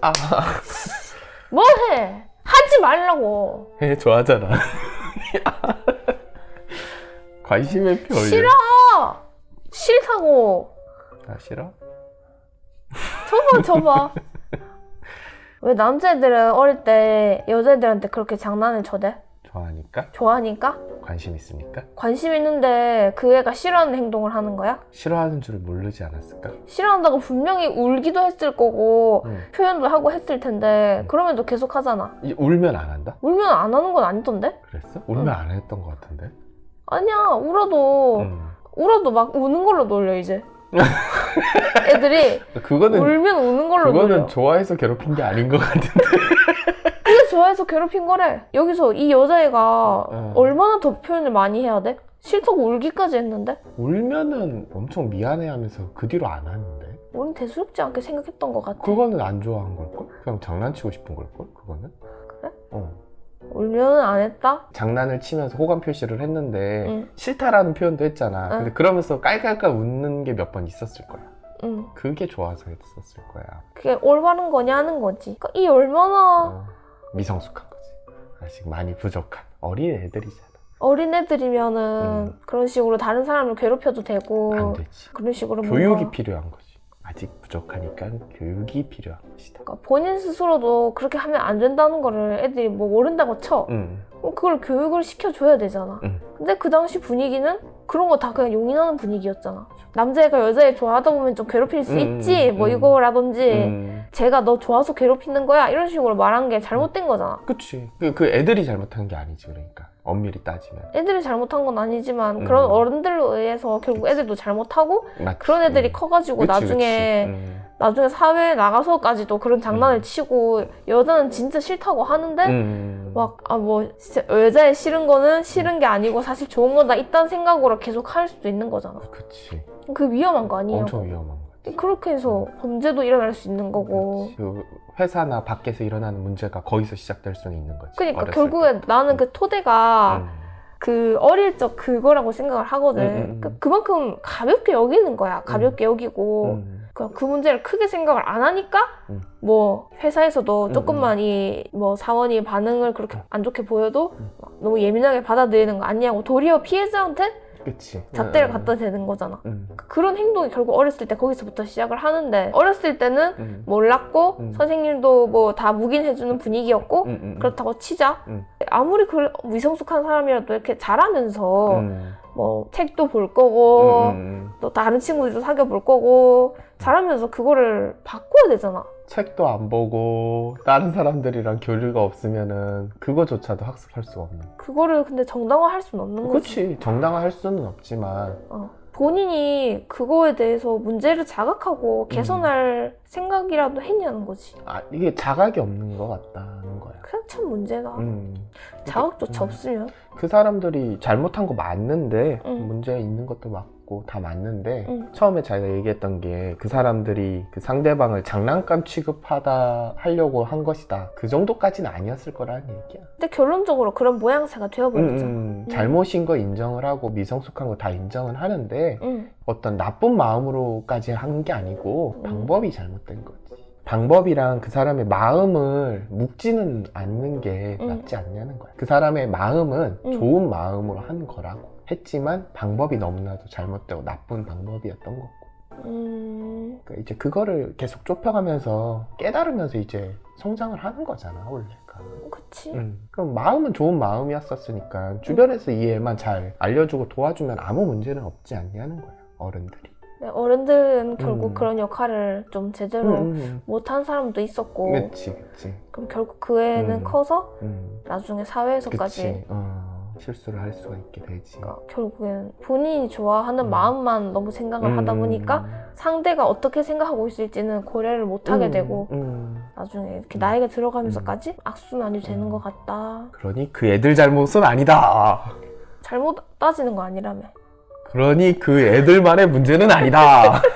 아, 뭐해? 하지 말라고. 해 좋아하잖아. 관심의 표현. 싫어. 싫다고. 아 싫어? 접어 접어. 왜 남자애들은 어릴 때 여자애들한테 그렇게 장난을 쳐대? 좋아하니까? 좋아하니까? 관심 있으니까? 관심 있는데 그 애가 싫어하는 행동을 하는 거야? 싫어하는 줄을 모르지 않았을까? 싫어한다고 분명히 울기도 했을 거고 응. 표현도 하고 했을 텐데 그럼에도 계속 하잖아. 이- 울면 안 한다? 울면 안 하는 건 아니던데? 그랬어? 울면 안 했던 것 같은데? 아니야 울어도 응. 울어도 막 우는 걸로 놀려 이제. 애들이 그거는 울면 우는 걸로 그거는 놀려. 좋아해서 괴롭힌 게 아닌 것 같은데. 좋아해서 괴롭힌 거래. 여기서 이 여자애가 응. 얼마나 더 표현을 많이 해야 돼? 싫다고 울기까지 했는데? 울면은 엄청 미안해하면서 그 뒤로 안 하는데. 우린 대수롭지 않게 생각했던 것 같아. 그거는 안 좋아한 걸걸? 그냥 장난치고 싶은 걸걸? 그거는? 그래? 어. 울면은 안 했다? 장난을 치면서 호감 표시를 했는데 응. 싫다라는 표현도 했잖아. 응. 근데 그러면서 깔깔깔 웃는 게 몇 번 있었을 거야. 응. 그게 좋아서 했었을 거야. 그게 올바른 거냐는 거지. 그러니까 이 얼마나 어, 미성숙한 거지. 아직 많이 부족한 어린 애들이잖아. 어린 애들이면은 음. 그런 식으로 다른 사람을 괴롭혀도 되고 안 되지. 그런 식으로 교육이 뭔가 필요한 거지. 아직 부족하니까 교육이 필요한 것이다. 그러니까 본인 스스로도 그렇게 하면 안 된다는 거를 애들이 뭐 모른다고 쳐. 응. 그럼 그걸 교육을 시켜줘야 되잖아. 응. 근데 그 당시 분위기는 그런 거 다 그냥 용인하는 분위기였잖아. 남자애가 여자애 좋아하다 보면 좀 괴롭힐 수 음, 있지. 음, 뭐 음. 이거라든지. 음. 제가 너 좋아서 괴롭히는 거야. 이런 식으로 말한 게 잘못된 거잖아. 그치. 그, 그 애들이 잘못한 게 아니지, 그러니까. 엄밀히 따지면. 애들이 잘못한 건 아니지만 음. 그런 어른들로 의해서 결국 애들도 잘못하고 맞지. 그런 애들이 음. 커가지고 그치, 나중에 그치. 음. 나중에 사회에 나가서까지도 그런 장난을 음. 치고 여자는 진짜 싫다고 하는데 음. 막 아뭐 여자애 싫은 거는 싫은 게 아니고 사실 좋은 거다 이딴 생각으로 계속 할 수도 있는 거잖아. 그치. 그 위험한 거 아니에요? 엄청 위험한 거지. 그렇게 해서 범죄도 일어날 수 있는 거고. 그치. 그 회사나 밖에서 일어나는 문제가 거기서 시작될 수는 있는 거지. 그러니까 결국에 나는 그 때. 토대가 음. 그 어릴 적 그거라고 생각을 하거든. 음, 음, 음. 그, 그만큼 가볍게 여기는 거야. 가볍게 여기고 음. 그, 그 문제를 크게 생각을 안 하니까 음. 뭐 회사에서도 음, 조금만 이 뭐 사원이 반응을 그렇게 안 좋게 보여도 음. 막 너무 예민하게 받아들이는 거 아니냐고 도리어 피해자한테 그치. 잣대를 음. 갖다 대는 거잖아. 음. 그런 행동이 결국 어렸을 때 거기서부터 시작을 하는데 어렸을 때는 음. 몰랐고 음. 선생님도 뭐 다 묵인해주는 분위기였고 음, 음, 그렇다고 치자 음. 아무리 그 미성숙한 사람이라도 이렇게 잘하면서 음. 뭐 책도 볼 거고 음, 음. 또 다른 친구들도 사귀어 볼 거고 잘하면서 그거를 바꿔야 되잖아 책도 안 보고 다른 사람들이랑 교류가 없으면은 그거조차도 학습할 수가 없는. 그거를 근데 정당화할 수는 없는 거지 그렇지. 정당화할 수는 없지만 어. 본인이 그거에 대해서 문제를 자각하고 개선할 생각이라도 했냐는 거지 아, 이게 자각이 없는 것 같다는 거야. 그냥 참 문제다 음. 자각조차 음. 없으면 그 사람들이 잘못한 거 맞는데 응. 문제 있는 것도 맞고 다 맞는데 응. 처음에 자기가 얘기했던 게 그 사람들이 그 상대방을 장난감 취급하다 하려고 한 것이다 그 정도까지는 아니었을 거라는 얘기야 근데 결론적으로 그런 모양새가 음, 되어버렸잖아 음, 잘못인 거 인정을 하고 미성숙한 거 다 인정은 하는데 응. 어떤 나쁜 마음으로까지 한 게 아니고 음. 방법이 잘못된 거지 방법이랑 그 사람의 마음을 묶지는 않는 게 음. 낫지 않냐는 거야. 그 사람의 마음은 음. 좋은 마음으로 한 거라고 했지만 방법이 너무나도 잘못되고 나쁜 방법이었던 거고. 음... 그러니까 이제 그거를 계속 좁혀가면서 깨달으면서 이제 성장을 하는 거잖아 원래가. 그치. 음. 그럼 마음은 좋은 마음이었었으니까 주변에서 이 애만 잘 알려주고 도와주면 아무 문제는 없지 않냐는 거야 어른들이 네, 어른들은 결국 음. 그런 역할을 좀 제대로 음, 못한 사람도 있었고 그치 그치 그럼 결국 그 애는 음. 커서 음. 나중에 사회에서까지 그치 어, 실수를 할 수가 있게 되지 그러니까 결국엔 본인이 좋아하는 음. 마음만 너무 생각을 하다 음. 보니까 상대가 어떻게 생각하고 있을지는 고려를 못하게 음, 되고 음. 나중에 이렇게 음. 나이가 들어가면서까지 악순환이 되는 음. 것 같다 그러니 그 애들 잘못은 아니다 잘못 따지는 거 아니라며 그러니 그 애들만의 문제는 아니다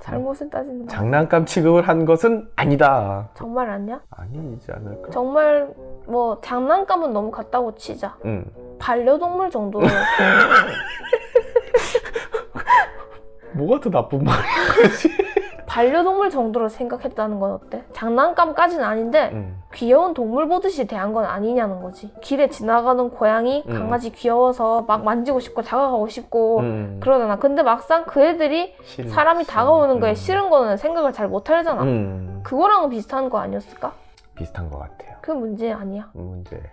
잘못을 따지는 거. 장난감 취급을 한 것은 아니다 정말 아니야? 아니지 않을까 정말 뭐 장난감은 너무 같다고 치자 응. 반려동물 정도 뭐가 더 나쁜 말이야? 반려동물 정도로 생각했다는 건 어때? 장난감까지는 아닌데 음. 귀여운 동물 보듯이 대한 건 아니냐는 거지. 길에 지나가는 고양이, 음. 강아지 귀여워서 막 만지고 싶고 다가가고 싶고 음. 그러잖아. 근데 막상 그 애들이 싫은- 사람이 다가오는 거에 음. 싫은 거는 생각을 잘 못 하잖아. 음. 그거랑은 비슷한 거 아니었을까? 비슷한 것 같아요. 그게 문제 아니야. 문제예요.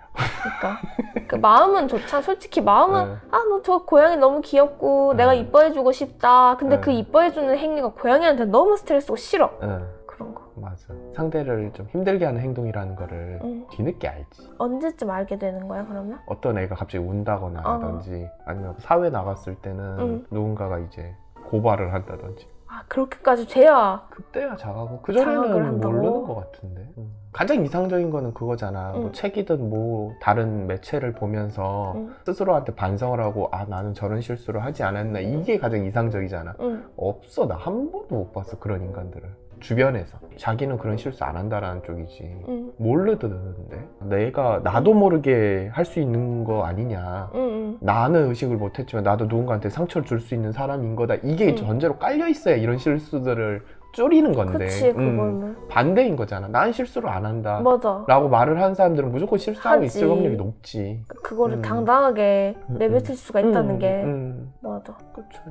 그러니까 그 마음은 좋잖아. 솔직히 마음은 네. 아너 저 고양이 너무 귀엽고 내가 음. 이뻐해주고 싶다. 근데 네. 그 이뻐해주는 행위가 고양이한테 너무 스트레스고 싫어. 응, 그런 거. 맞아. 상대를 좀 힘들게 하는 행동이라는 거를 응. 뒤늦게 알지. 언제쯤 알게 되는 거야 그러면? 어떤 애가 갑자기 운다거나 어. 하든지 아니면 사회 나갔을 때는 응. 누군가가 이제 고발을 한다든지 아 그렇게까지 돼야. 그때야 자가고 그 자각을 전에는 한다고? 모르는 것 같은데 음. 가장 이상적인 거는 그거잖아 뭐 응. 책이든 뭐 다른 매체를 보면서 응. 스스로한테 반성을 하고 아 나는 저런 실수를 하지 않았나 이게 가장 이상적이잖아 응. 없어 나 한 번도 못 봤어 그런 인간들을 주변에서 자기는 그런 실수 안 한다라는 쪽이지 응. 모르던데 내가 나도 모르게 할 수 있는 거 아니냐 응. 응. 나는 의식을 못했지만 나도 누군가한테 상처를 줄 수 있는 사람인 거다 이게 응. 전제로 깔려 있어야 이런 실수들을 줄이는 건데 그치 음, 그거는 반대인 거잖아 난 실수를 안 한다 맞아. 라고 말을 하는 사람들은 무조건 실수하고 하지. 있을 확률이 높지 그거를 음. 당당하게 음, 내뱉을 수가 있다는 음, 게 음, 맞아. 그쵸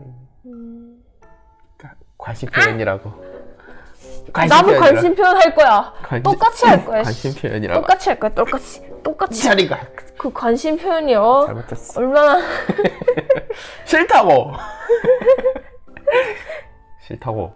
음. 그러니까 과시 표현이라고 나도 표현이라. 관심 표현할 거야. 관심- 똑같이 할 거야. 관심 표현이라고 똑같이 할 거야. 똑같이. 똑같이. 자리가 그 관심 표현이요. 잘못했어 얼마나 싫다고 싫다고